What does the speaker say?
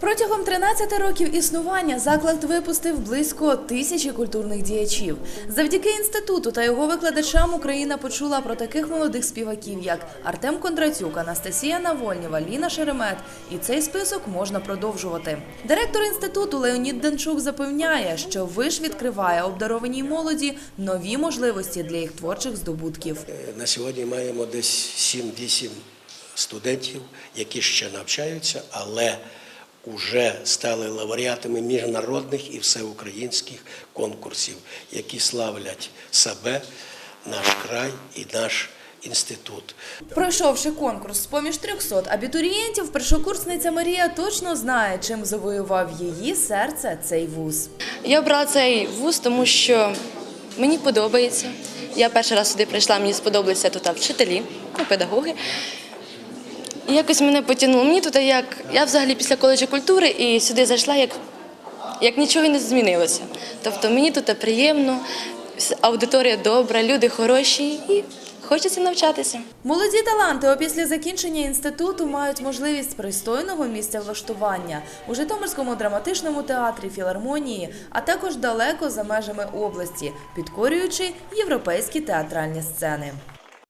Протягом 13 років існування заклад випустив близько тисячі культурних діячів. Завдяки інституту та його викладачам Україна почула про таких молодих співаків, як Артем Кондратюк, Анастасія Навольнєва, Ліна Шеремет. І цей список можна продовжувати. Директор інституту Леонід Денчук запевняє, що виш відкриває обдарованій молоді нові можливості для їх творчих здобутків. На сьогодні маємо десь 7-8 студентів, які ще навчаються, але вже стали лауреатами міжнародних і всеукраїнських конкурсів, які славлять себе, наш край і наш інститут. Пройшовши конкурс з поміж 300 абітурієнтів, першокурсниця Марія точно знає, чим завоював її серце цей вуз. Я обрала цей вуз, тому що мені подобається. Я перший раз сюди прийшла, мені сподобалися тут вчителі, ну, педагоги. І якось мене потягнуло. Мені тут як я взагалі після коледжу культури і сюди зайшла, як, як нічого не змінилося. Тобто мені тут приємно, аудиторія добра, люди хороші і хочеться навчатися. Молоді таланти опісля закінчення інституту мають можливість пристойного місця влаштування у Житомирському драматичному театрі, філармонії, а також далеко за межами області, підкорюючи європейські театральні сцени.